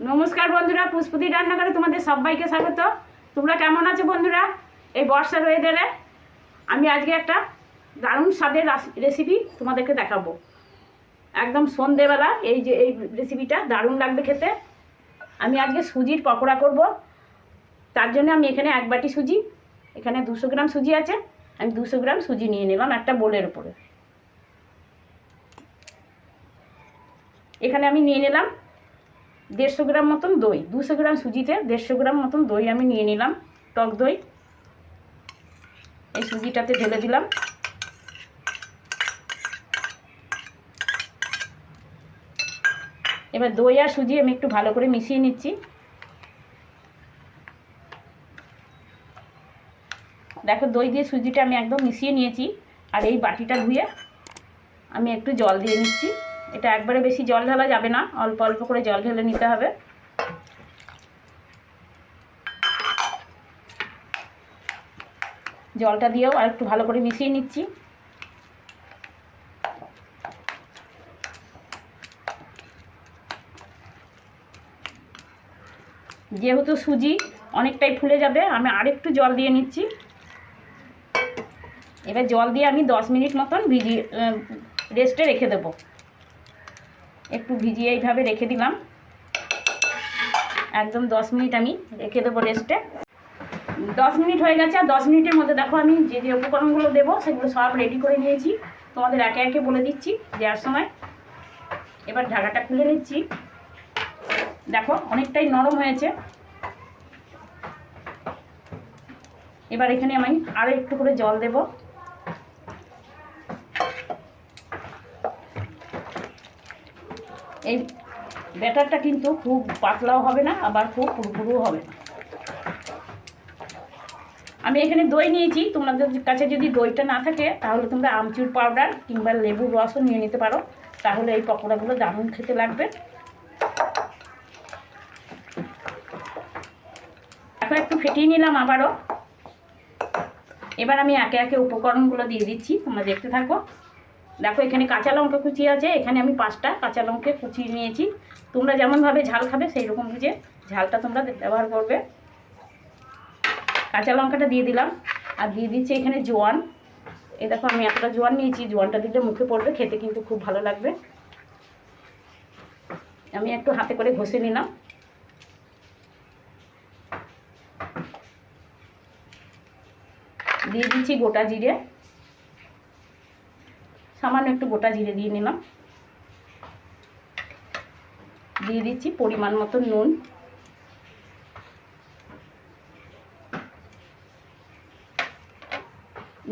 নমস্কার বন্ধুরা, পুষ্পতি রান্নাঘরে তোমাদের সবাইকে স্বাগত। তোমরা কেমন আছো বন্ধুরা? এই বর্ষার ওয়েদারে আমি আজকে একটা দারুণ স্বাদের রেসিপি তোমাদেরকে দেখাবো। একদম সন্ধেবেলা এই যে, এই রেসিপিটা দারুণ লাগবে খেতে। আমি আজকে সুজির পকোড়া করব। তার জন্য আমি এখানে এক বাটি সুজি, এখানে দুশো গ্রাম সুজি আছে। আমি দুশো গ্রাম সুজি নিয়ে নিলাম একটা বোলের উপরে। এখানে আমি নিয়ে নিলাম দেড়শো গ্রাম মতন দই, দুশো গ্রাম সুজিতে দেড়শো গ্রাম মতন দই আমি নিয়ে নিলাম, টক দই। এই সুজিটাতে ঢেলে দিলাম। এবার দই আর সুজি আমি একটু ভালো করে মিশিয়ে নিচ্ছি। দেখো দই দিয়ে সুজিটা আমি একদম মিশিয়ে নিয়েছি, আর এই বাটিটা ধুয়ে আমি একটু জল দিয়ে নিচ্ছি। এটা একবারে বেশি জল ঢালা যাবে না, অল্প অল্প করে জল ঢেলে নিতে হবে। জলটা দিয়েও আর একটু ভালো করে মিশিয়ে নিচ্ছি। যেহেতু সুজি অনেকটাই ফুলে যাবে, আমি আরেকটু জল দিয়ে নিচ্ছি। এবার জল দিয়ে আমি দশ মিনিট মতন ভিজিয়ে রেস্টে রেখে দেবো। একটু ভিজিয়ে এইভাবে রেখে দিলাম। একদম দশ মিনিট আমি রেখে দেবো রেস্টে দশ মিনিট হয়ে গেছে, আর দশ মিনিটের মধ্যে দেখো আমি যে যে উপকরণগুলো দেবো, সেগুলো সব রেডি করে নিয়েছি। তোমাদের একে একে বলে দিচ্ছি দেওয়ার সময়। এবার ঢাকাটা খুলে নিচ্ছি। দেখো অনেকটাই নরম হয়েছে। এবার এখানে আমি আরও একটু করে জল দেবো এই ব্যাটারটা কিন্তু খুব পাতলাও হবে না, আবার খুব পুরুপুরুও হবে। না আমি এখানে দই নিয়েছি, তোমাদের কাছে যদি দইটা না থাকে, তাহলে তোমরা আমচুর পাউডার কিংবা লেবুর রসও নিয়ে নিতে পারো। তাহলে এই পকোড়াগুলো দারুণ খেতে লাগবে। এখন একটু ফেটিয়ে নিলাম আবারও। এবার আমি একে একে উপকরণগুলো দিয়ে দিচ্ছি, তোমরা দেখতে থাকো। দেখো, এখানে কাঁচা লঙ্কা কুচি আছে, এখানে আমি পাঁচটা কাঁচা লঙ্কা কুচিয়ে নিয়েছি। তোমরা যেমনভাবে ঝাল খাবে সেই রকম বুঝে ঝালটা তোমরা ব্যবহার করবে। কাঁচা লঙ্কাটা দিয়ে দিলাম, আর দিয়ে দিচ্ছি এখানে জোয়ান। এই দেখো, আমি এতটা জোয়ান নিয়েছি, জোয়ানটা দিলে মুখে পড়বে, খেতে কিন্তু খুব ভালো লাগবে। আমি একটু হাতে করে ঘষে নিলাম। দিয়ে দিচ্ছি গোটা জিরে। সামান্য একটু গোটা জিরে দিয়ে নিলাম। দিয়ে দিচ্ছি পরিমাণ মতো নুন।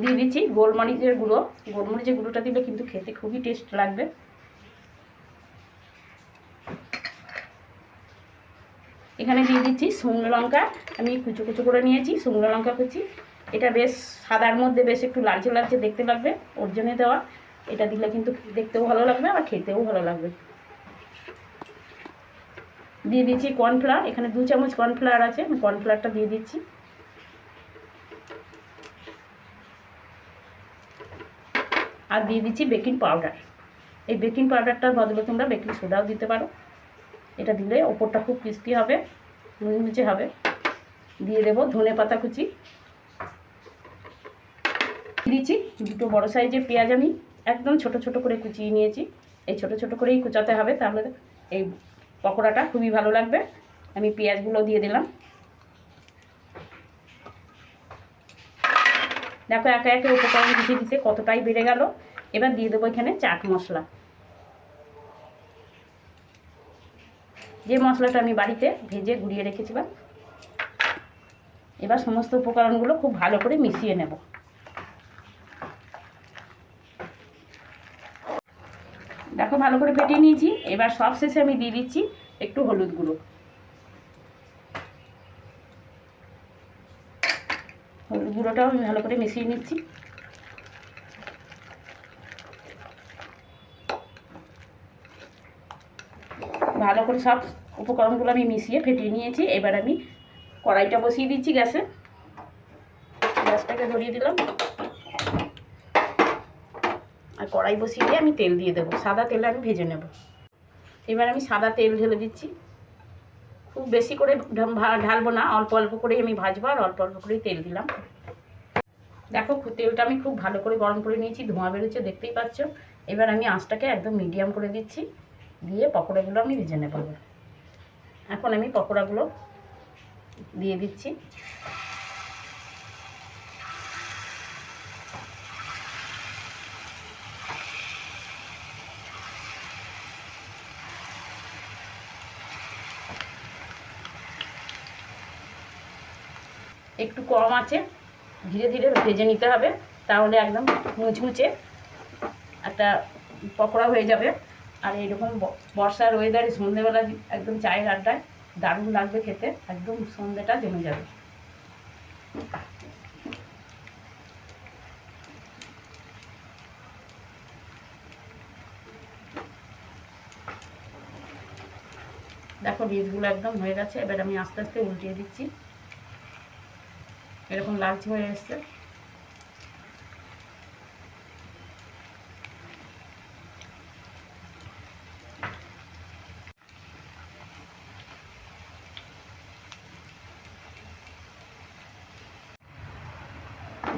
দিয়ে দিচ্ছি গোলমরিচের গুঁড়ো। গোলমরিচের গুঁড়োটা দিলে কিন্তু খেতে খুবই টেস্ট লাগবে। এখানে দিয়ে দিচ্ছি শুকনো লঙ্কা। আমি কুচো কুচো করে নিয়েছি, শুকনো লঙ্কা কুচি। এটা বেশ সাদার মধ্যে বেশ একটু লালচে লালচে দেখতে লাগবে, ওর জন্যে দেওয়া। এটা দিলে কিন্তু দেখতেও ভালো লাগবে আর খেতেও ভালো লাগবে। দিয়ে দিচ্ছি কর্নফ্লাওয়ার এখানে দু চামচ কর্নফ্লাওয়ার আছে, আমি কর্নফ্লাওয়ারটা দিয়ে দিচ্ছি। আর দিয়ে দিচ্ছি বেকিং পাউডার এই বেকিং পাউডারটার বদলে তোমরা বেকিং সোডাও দিতে পারো। এটা দিলে ওপরটা খুব ক্রিস্পি হবে মুচমুচে হবে। দিয়ে দেবো ধনে পাতা কুচি। দিচ্ছি দুটো বড় সাইজের পেঁয়াজ আমি একদম ছোট ছোট করে কুচিয়ে নিয়েছি। এই ছোট ছোট করেই কুচাতে হবে, তাহলে এই পকোড়াটা খুবই ভালো লাগবে। আমি পেঁয়াজগুলো দিয়ে দিলাম। দেখো একে একে উপকরণ দিতে দিতে কতটাই বেড়ে গেল। এবার দিয়ে দেবো এখানে চাট মশলা। যে মশলাটা আমি বাড়িতে ভেজে গুঁড়িয়ে রেখেছিলাম, এবার সমস্ত উপকরণগুলো খুব ভালো করে মিশিয়ে নেব। দেখো ভালো করে ফেটিয়ে নিয়েছি। এবার সব শেষে আমি দিয়ে দিচ্ছি একটু হলুদ গুঁড়ো। হলুদ গুঁড়োটাও আমি ভালো করে মিশিয়ে নিচ্ছি। ভালো করে সব উপকরণগুলো আমি মিশিয়ে ফেটিয়ে নিয়েছি। এবার আমি কড়াইটা বসিয়ে দিচ্ছি গ্যাসে। গ্যাসটাকে ধরিয়ে দিলাম। আর কড়াই বসিয়ে দিয়ে আমি তেল দিয়ে দেবো। সাদা তেলে আমি ভেজে নেব। এবার আমি সাদা তেল ঢেলে দিচ্ছি। খুব বেশি করে ঢালবো না, অল্প অল্প করেই আমি ভাজবো আর অল্প অল্প করেই তেল দিলাম। দেখো তেলটা আমি খুব ভালো করে গরম করে নিয়েছি, ধোঁয়া বেরোচ্ছে, দেখতেই পাচ্ছ। এবার আমি আঁচটাকে একদম মিডিয়াম করে দিচ্ছি, দিয়ে পকোড়াগুলো আমি ভেজে নেব। এখন আমি পকোড়াগুলো দিয়ে দিচ্ছি। একটু কম আছে, ধীরে ধীরে ভেজে নিতে হবে, তাহলে একদম মুচমুচে একটা পকোড়া হয়ে যাবে। আর এরকম বর্ষার ওয়েদারে সন্ধ্যেবেলা একদম চায়ের আড্ডায় দারুণ লাগবে খেতে, একদম সন্ধ্যেটা জমে যাবে। দেখো বীজগুলো একদম হয়ে গেছে, এবার আমি আস্তে আস্তে উল্টিয়ে দিচ্ছি। এরকম লালচে হয়ে এসছে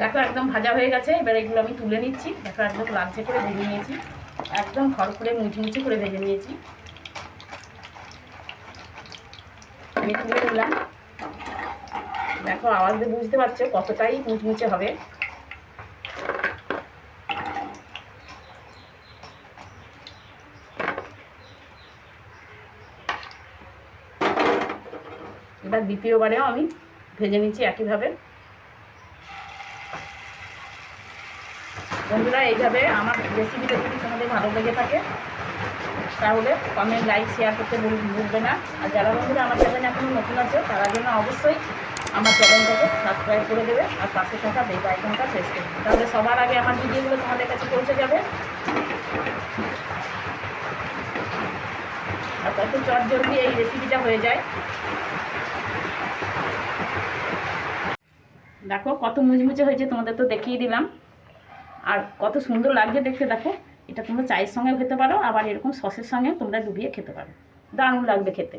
দেখো, একদম ভাজা হয়ে গেছে। এবার এগুলো আমি তুলে নিচ্ছি। দেখো, একদম লালচে করে ভেজে নিয়েছি। একদম খড় করে মুচমুচে করে ভেজে নিয়েছি। আমি তুলে দেখো আওয়াজ দিয়ে বুঝতে পারছ কতটাই মুচমুচে হবে। এবার দ্বিতীয়বারেও আমি ভেজে নিচ্ছি একইভাবে। বন্ধুরা, এইভাবে আমার রেসিপিটা যদি তোমাদের ভালো লেগে থাকে, তাহলে কমেন্ট লাইক শেয়ার করতে ভুল- ভুলবে না। আর যারা বন্ধুরা আমার চ্যানেল এখনও নতুন আছে, তারা জন্য অবশ্যই আমার চ্যানেলটাকে সাবস্ক্রাইব করে দেবে আর পাশে থাকা বেল আইকনটা প্রেস করবে তাহলে সবার আগে আমার ভিডিওগুলো তোমাদের কাছে পৌঁছে যাবে। আর কত চট জলদি এই রেসিপিটা হয়ে যায়। দেখো, কত মুচমুচে হয়েছে, তোমাদের তো দেখিয়ে দিলাম। আর কত সুন্দর লাগছে দেখতে, দেখো। এটা তোমরা চায়ের সঙ্গে খেতে পারো, আবার এরকম সসের সঙ্গে তোমরা ডুবিয়ে খেতে পারো। দারুণ লাগবে খেতে।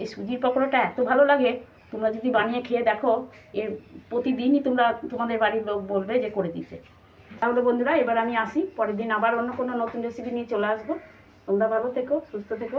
এই সুজির পকোড়াটা এত ভালো লাগে। তোমরা যদি বানিয়ে খেয়ে দেখো, এর প্রতিদিনই তোমরা তোমাদের বাড়ির লোক বলবে যে করে দিতে। তাহলে বন্ধুরা, এবার আমি আসি, পরের দিন আবার অন্য কোনো নতুন রেসিপি নিয়ে চলে আসব। তোমরা ভালো থেকো, সুস্থ থেকো।